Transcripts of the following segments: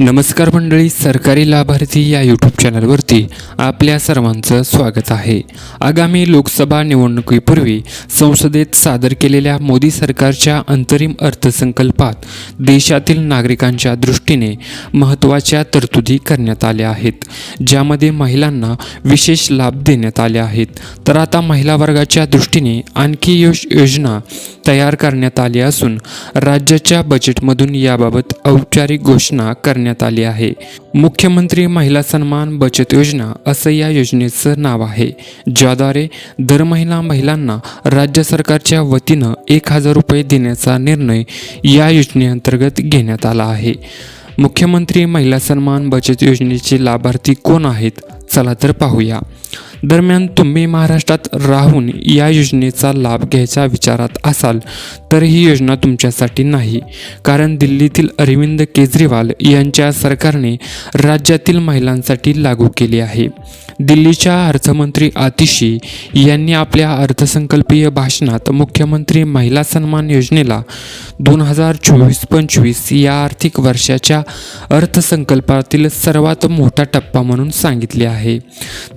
नमस्कार मंडळी सरकारी लाभार्थी या यूट्यूब चॅनलवरती आपल्या सर्वांचं स्वागत आहे. आगामी लोकसभा निवडणुकीपूर्वी संसदेत सादर केलेल्या मोदी सरकारच्या अंतरिम अर्थसंकल्पात देशातील नागरिकांच्या दृष्टीने महत्त्वाच्या तरतुदी करण्यात आल्या आहेत ज्यामध्ये महिलांना विशेष लाभ देण्यात आले आहेत. तर आता महिला वर्गाच्या दृष्टीने आणखी योज योजना तयार करण्यात आली असून राज्याच्या बजेटमधून याबाबत औपचारिक घोषणा करण्यात आली आहे. मुख्यमंत्री महिला सन्मान बचत योजना असं या योजनेचं नाव आहे. ज्याद्वारे दर महिला महिलांना राज्य सरकारच्या वतीनं एक हजार रुपये देण्याचा निर्णय या योजनेअंतर्गत घेण्यात आला आहे. मुख्यमंत्री महिला सन्मान बचत योजनेचे लाभार्थी कोण आहेत? चला तर पाहूया. दरम्यान तुम्ही महाराष्ट्रात राहून या योजनेचा लाभ घ्यायच्या विचारात असाल तर ही योजना तुमच्यासाठी नाही. कारण दिल्लीतील अरविंद केजरीवाल यांच्या सरकारने राज्यातील महिलांसाठी लागू केली आहे. दिल्लीच्या अर्थमंत्री आतिशी यांनी आपल्या अर्थसंकल्पीय भाषणात मुख्यमंत्री महिला सन्मान योजनेला दोन हजार चोवीस पंचवीस या आर्थिक वर्षाच्या अर्थसंकल्पातील सर्वात मोठा टप्पा म्हणून सांगितले आहे. आहे.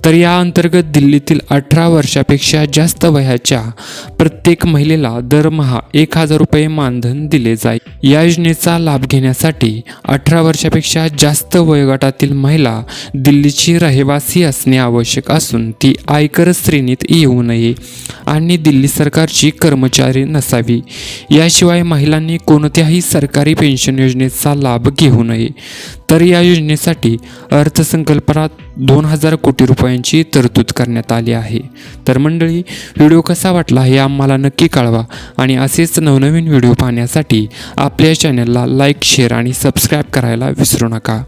तर या अंतर्गत दिल्लीतील अठरा वर्षापेक्षा जास्त वयाच्या प्रत्येक महिलेला दरमहा एक हजार रुपये मानधन दिले जाईल या योजनेचा लाभ घेण्यासाठी अठरा वर्षापेक्षा जास्त वयोगटातील महिला दिल्लीची रहिवासी असणे आवश्यक असून ती आयकर श्रेणीत येऊ नये आणि दिल्ली सरकारची कर्मचारी नसावी. याशिवाय महिलांनी कोणत्याही सरकारी पेन्शन योजनेचा लाभ घेऊ नये. तर या योजनेसाठी अर्थसंकल्पात दोन हजार कोटी रुपयांची तरतूद करण्यात आली आहे. तर मंडळी व्हिडिओ कसा वाटला हे आम्हाला नक्की कळवा आणि असेच नवनवीन व्हिडिओ पाहण्यासाठी आपल्या चॅनलला लाईक शेअर आणि सबस्क्राईब करायला विसरू नका.